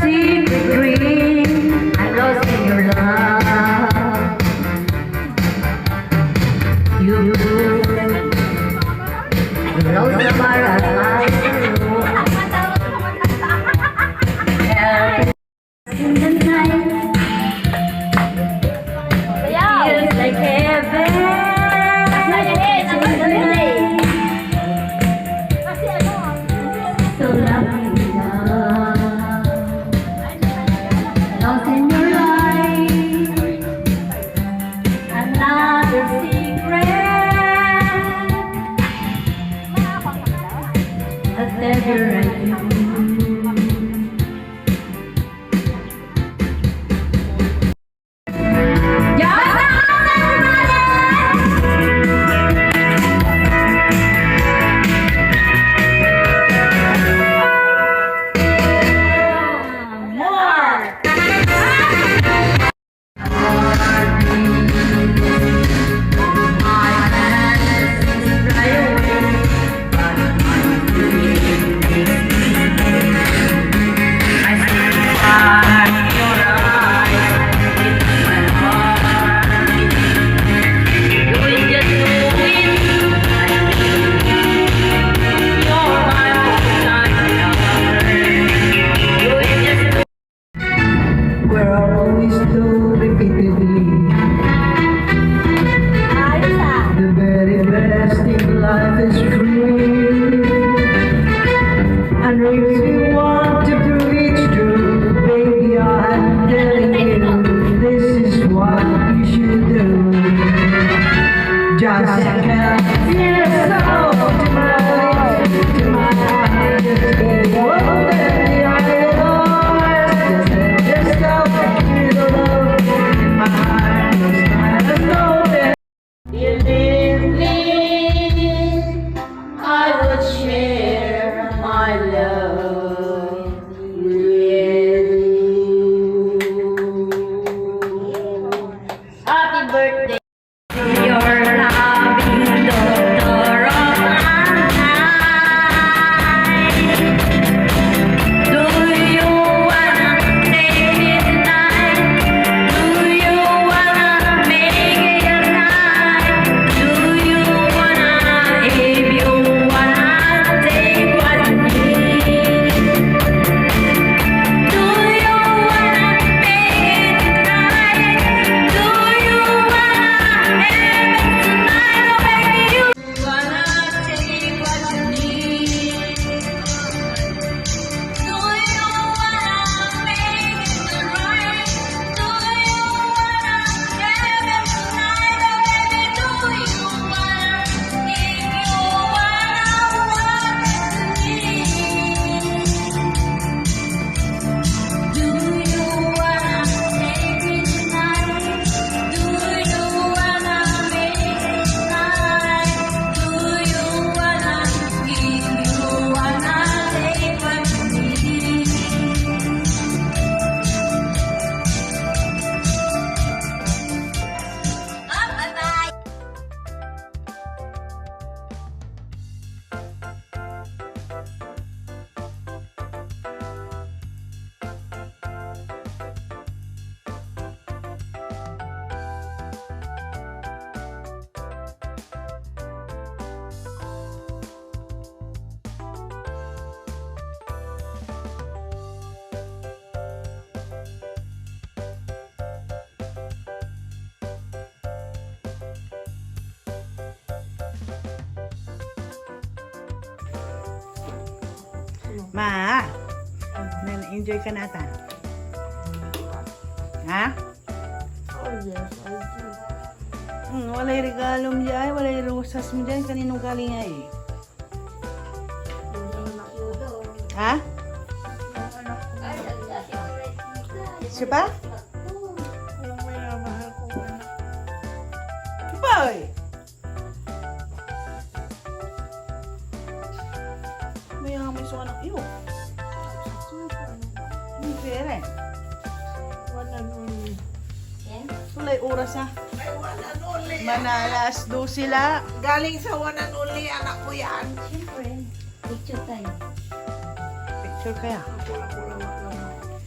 see green. that's never ending. Ma, na-enjoy ka nata? Ha? Oh, yes, I do. Hmm, walay regalo mo dyan, walay rosas mo dyan. Kaninong galing ay? Ha? Siya pa? Pere. Wala nun. Tulay oras na. Ay, one and only. Manalas do sila. Galing sa one and only, anak ko yan. Siyempre, picture tayo. Picture kaya?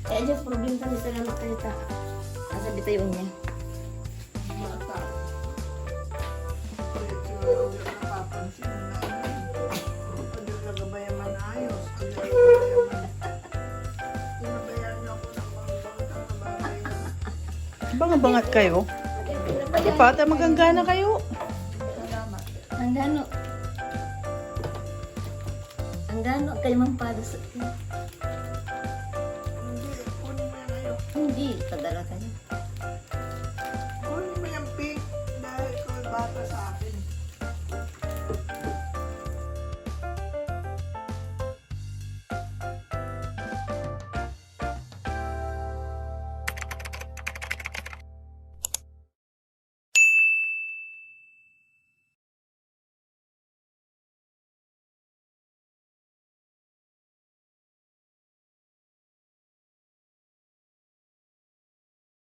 Kaya dyan, problem tayo sa naman kalita. Nasabi tayo niya. Bangabangat kayo. Dapat ay maganggana kayo. Salamat. Ang gano. Ang gano kay Mang Pado sa... Hindi, padala kayo. Kunin mo yung pig dahil ikaw bata sa akin.